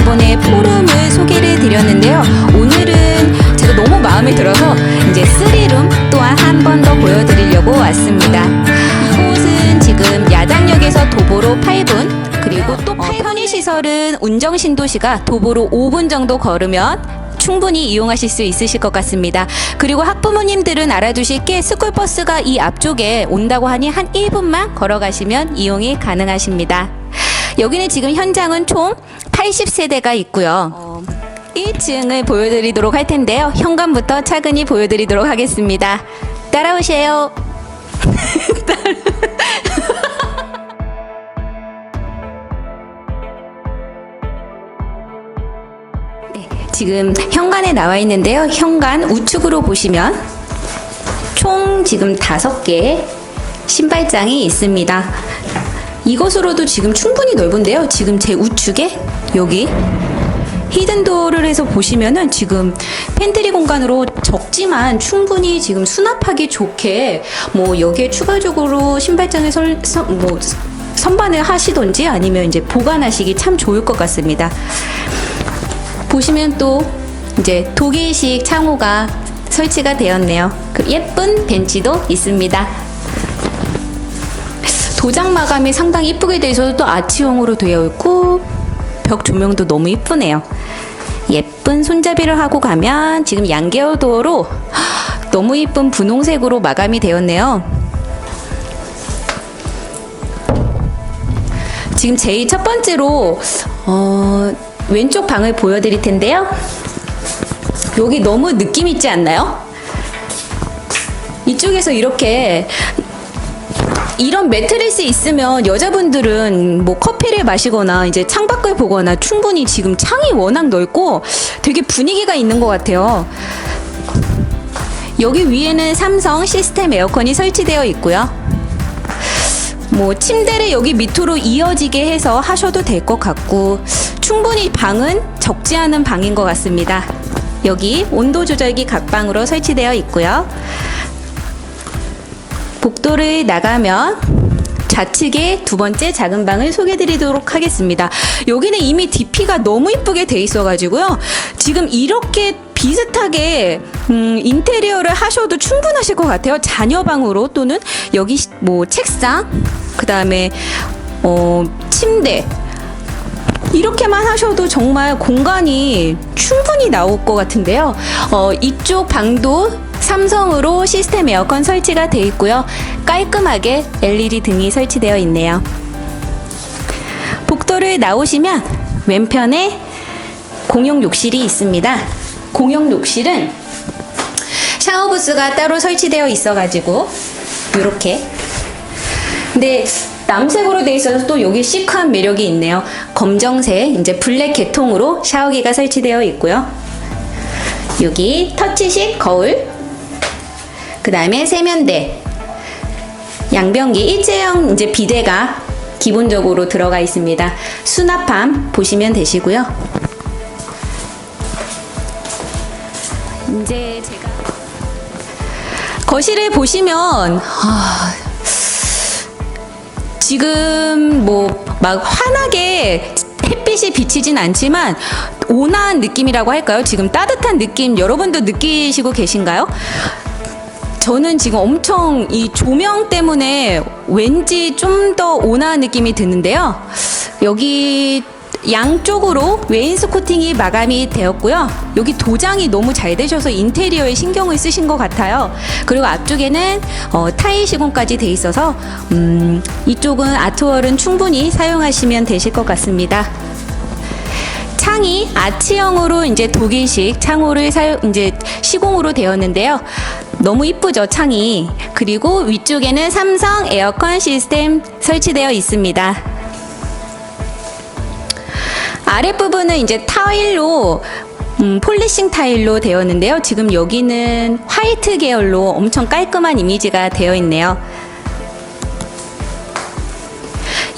지난번에 포룸을 소개를 드렸는데요. 오늘은 제가 너무 마음에 들어서 이제 쓰리룸 또한 한 번 더 보여드리려고 왔습니다. 이곳은 지금 야당역에서 도보로 8분 그리고 또 편의시설은 운정신도시가 도보로 5분 정도 걸으면 충분히 이용하실 수 있으실 것 같습니다. 그리고 학부모님들은 알아두실 게 스쿨버스가 이 앞쪽에 온다고 하니 한 1분만 걸어가시면 이용이 가능하십니다. 여기는 지금 현장은 총 80세대가 있고요. 1층을 보여드리도록 할 텐데요. 현관부터 차근히 보여드리도록 하겠습니다. 따라오세요. 네, 지금 현관에 나와 있는데요. 현관 우측으로 보시면 총 지금 다섯 개의 신발장이 있습니다. 이것으로도 지금 충분히 넓은데요. 지금 제 우측에 여기 히든도어를 해서 보시면은 지금 팬트리 공간으로 적지만 충분히 지금 수납하기 좋게 뭐 여기에 추가적으로 신발장을 설, 선, 뭐 선반을 하시던지 아니면 이제 보관하시기 참 좋을 것 같습니다. 보시면 또 이제 독일식 창호가 설치가 되었네요. 그 예쁜 벤치도 있습니다. 도장 마감이 상당히 이쁘게 되어 있어서 또 아치형으로 되어 있고 벽 조명도 너무 이쁘네요. 예쁜 손잡이를 하고 가면 지금 양계어 도어로 너무 이쁜 분홍색으로 마감이 되었네요. 지금 제일 첫 번째로 어, 왼쪽 방을 보여드릴 텐데요. 여기 너무 느낌 있지 않나요? 이쪽에서 이렇게 이런 매트리스 있으면 여자분들은 뭐 커피를 마시거나 이제 창밖을 보거나 충분히 지금 창이 워낙 넓고 되게 분위기가 있는 것 같아요. 여기 위에는 삼성 시스템 에어컨이 설치되어 있고요. 뭐 침대를 여기 밑으로 이어지게 해서 하셔도 될 것 같고 충분히 방은 적지 않은 방인 것 같습니다. 여기 온도 조절기 각 방으로 설치되어 있고요. 복도를 나가면 좌측에 두 번째 작은 방을 소개드리도록 하겠습니다. 여기는 이미 DP가 너무 이쁘게 돼 있어 가지고요. 지금 이렇게 비슷하게 음, 인테리어를 하셔도 충분하실 것 같아요. 자녀 방으로 또는 여기 시- 뭐 책상, 그 다음에 어, 침대 이렇게만 하셔도 정말 공간이 충분히 나올 것 같은데요. 어, 이쪽 방도 삼성으로 시스템 에어컨 설치가 되어 있고요. 깔끔하게 LED 등이 설치되어 있네요. 복도를 나오시면 왼편에 공용 욕실이 있습니다. 공용 욕실은 샤워 부스가 따로 설치되어 있어 가지고 이렇게 근데 남색으로 돼 있어서 또 여기 시크한 매력이 있네요. 검정색 이제 블랙 계통으로 샤워기가 설치되어 있고요. 여기 터치식 거울, 그 다음에 세면대, 양변기 일체형 이제 비대가 기본적으로 들어가 있습니다. 수납함 보시면 되시고요. 이제 제가 거실을 보시면 아, 지금 뭐 막 환하게 햇빛이 비치진 않지만 온화한 느낌이라고 할까요? 지금 따뜻한 느낌 여러분도 느끼시고 계신가요? 저는 지금 엄청 이 조명 때문에 왠지 좀 더 온화한 느낌이 드는데요. 여기 양쪽으로 웨인스 코팅이 마감이 되었고요. 여기 도장이 너무 잘 되셔서 인테리어에 신경을 쓰신 것 같아요. 그리고 앞쪽에는 어, 타일 시공까지 돼 있어서 음, 이쪽은 아트월은 충분히 사용하시면 되실 것 같습니다. 창이 아치형으로 이제 독일식 창호를 사용 이제 시공으로 되었는데요. 너무 이쁘죠 창이. 그리고 위쪽에는 삼성 에어컨 시스템 설치되어 있습니다. 아랫부분은 이제 타일로 음, 폴리싱 타일로 되었는데요. 지금 여기는 화이트 계열로 엄청 깔끔한 이미지가 되어 있네요.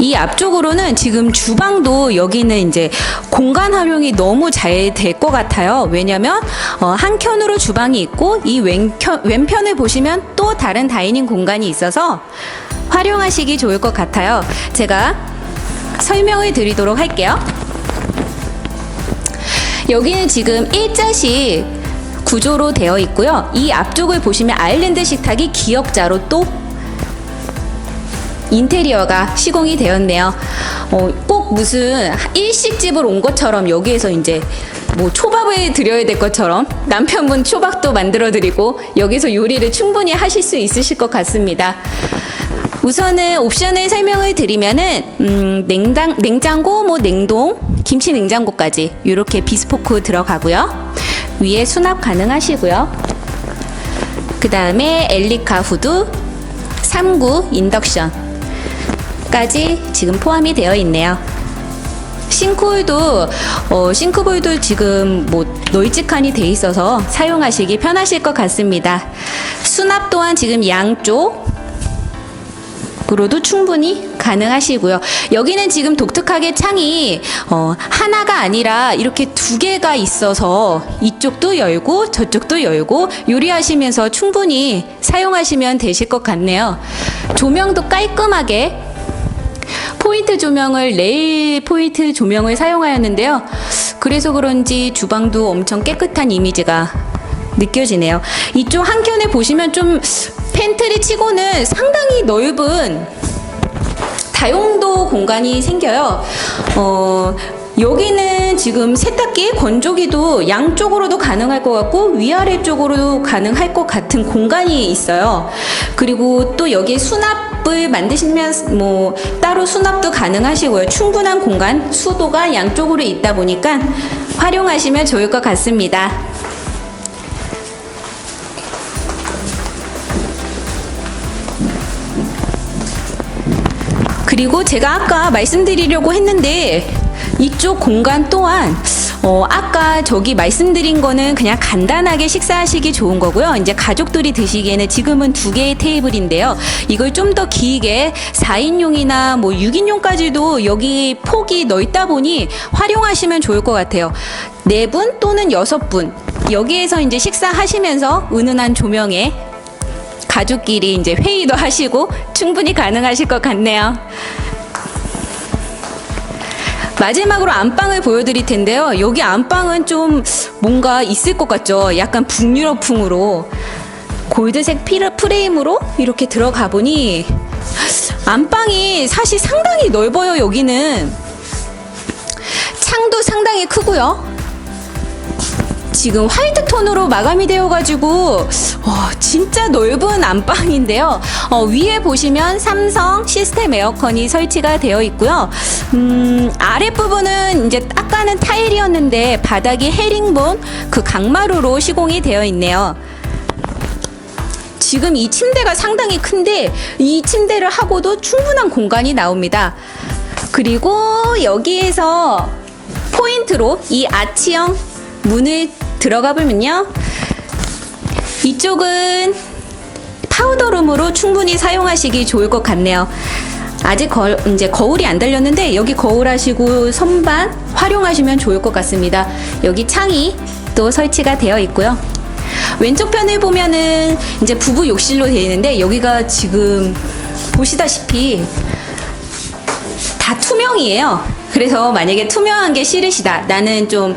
이 앞쪽으로는 지금 주방도 여기는 이제 공간 활용이 너무 잘 될 것 같아요. 왜냐면 어, 한 켠으로 주방이 있고 이 왼편, 왼편을 보시면 또 다른 다이닝 공간이 있어서 활용하시기 좋을 것 같아요. 제가 설명을 드리도록 할게요. 여기는 지금 일자식 구조로 되어 있고요. 이 앞쪽을 보시면 아일랜드 식탁이 기역자로 또 인테리어가 시공이 되었네요. 어, 꼭 무슨 일식집을 온 것처럼 여기에서 이제 뭐 초밥을 드려야 될 것처럼 남편분 초밥도 만들어 드리고 여기서 요리를 충분히 하실 수 있으실 것 같습니다. 우선은 옵션을 설명을 드리면은 음, 냉장 냉장고 뭐 냉동 김치 냉장고까지 이렇게 비스포크 들어가고요. 위에 수납 가능하시고요. 그 다음에 엘리카 후드 3구 인덕션 까지 지금 포함이 되어 있네요. 싱크홀도 어, 싱크볼도 지금 뭐 널찍하니 돼 있어서 사용하시기 편하실 것 같습니다. 수납 또한 지금 양쪽 으로도 충분히 가능하시고요. 여기는 지금 독특하게 창이 어, 하나가 아니라 이렇게 두 개가 있어서 이쪽도 열고 저쪽도 열고 요리하시면서 충분히 사용하시면 되실 것 같네요. 조명도 깔끔하게 포인트 조명을 레일 포인트 조명을 사용하였는데요. 그래서 그런지 주방도 엄청 깨끗한 이미지가 느껴지네요. 이쪽 한켠에 보시면 좀 팬트리 치고는 상당히 넓은 다용도 공간이 생겨요. 어, 여기는 지금 세탁기, 건조기도 양쪽으로도 가능할 것 같고 위아래 쪽으로도 가능할 것 같은 공간이 있어요. 그리고 또 여기 수납을 만드시면 뭐 따로 수납도 가능하시고요. 충분한 공간, 수도가 양쪽으로 있다 보니까 활용하시면 좋을 것 같습니다. 그리고 제가 아까 말씀드리려고 했는데 이쪽 공간 또한 어, 아까 저기 말씀드린 거는 그냥 간단하게 식사하시기 좋은 거고요. 이제 가족들이 드시기에는 지금은 두 개의 테이블인데요. 이걸 좀 더 길게 4인용이나 뭐 6인용까지도 여기 폭이 넓다 보니 활용하시면 좋을 것 같아요. 네 분 또는 여섯 분 여기에서 이제 식사하시면서 은은한 조명에 가족끼리 이제 회의도 하시고 충분히 가능하실 것 같네요. 마지막으로 안방을 보여드릴 텐데요. 여기 안방은 좀 뭔가 있을 것 같죠? 약간 북유럽풍으로 골드색 프레임으로 이렇게 들어가 보니 안방이 사실 상당히 넓어요. 여기는 창도 상당히 크고요. 지금 화이트 톤으로 마감이 되어가지고 와, 진짜 넓은 안방인데요. 어, 위에 보시면 삼성 시스템 에어컨이 설치가 되어 있고요. 음, 아랫 부분은 이제 아까는 타일이었는데 바닥이 헤링본 그 강마루로 시공이 되어 있네요. 지금 이 침대가 상당히 큰데 이 침대를 하고도 충분한 공간이 나옵니다. 그리고 여기에서 포인트로 이 아치형 문을 들어가 보면요. 이쪽은 파우더룸으로 충분히 사용하시기 좋을 것 같네요. 아직 거, 이제 거울이 안 달렸는데 여기 거울 하시고 선반 활용하시면 좋을 것 같습니다. 여기 창이 또 설치가 되어 있고요. 왼쪽 편을 보면은 이제 부부 욕실로 되어 있는데 여기가 지금 보시다시피 다 투명이에요. 그래서 만약에 투명한 게 싫으시다. 나는 좀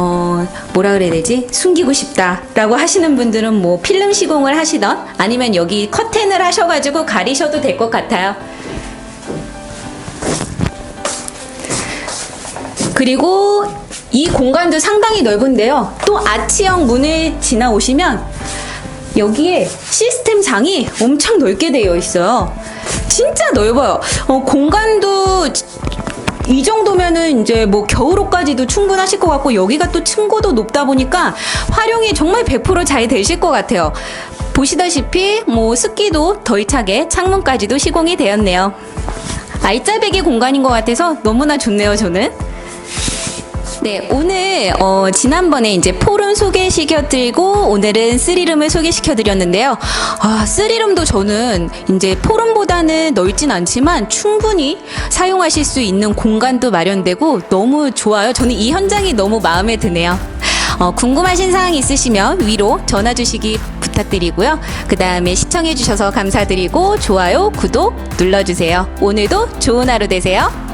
어, 뭐라 그래야 되지? 숨기고 싶다라고 하시는 분들은 뭐 필름 시공을 하시던 아니면 여기 커튼을 하셔가지고 가리셔도 될 것 같아요. 그리고 이 공간도 상당히 넓은데요. 또 아치형 문을 지나오시면 여기에 시스템 장이 엄청 넓게 되어 있어요. 진짜 넓어요. 어, 공간도 이 정도면은 이제 뭐 겨울옷까지도 충분하실 것 같고 여기가 또 층고도 높다 보니까 활용이 정말 100%잘 되실 것 같아요. 보시다시피 뭐 습기도 덜 차게 창문까지도 시공이 되었네요. 알짜배기 공간인 것 같아서 너무나 좋네요, 저는. 네, 오늘 어, 지난번에 이제 포름 소개시켜드리고 오늘은 쓰리룸을 소개시켜드렸는데요. 아, 쓰리룸도 저는 이제 포름보다는 넓진 않지만 충분히 사용하실 수 있는 공간도 마련되고 너무 좋아요. 저는 이 현장이 너무 마음에 드네요. 어, 궁금하신 사항 있으시면 위로 전화 주시기 부탁드리고요. 그 다음에 시청해주셔서 감사드리고 좋아요, 구독 눌러주세요. 오늘도 좋은 하루 되세요.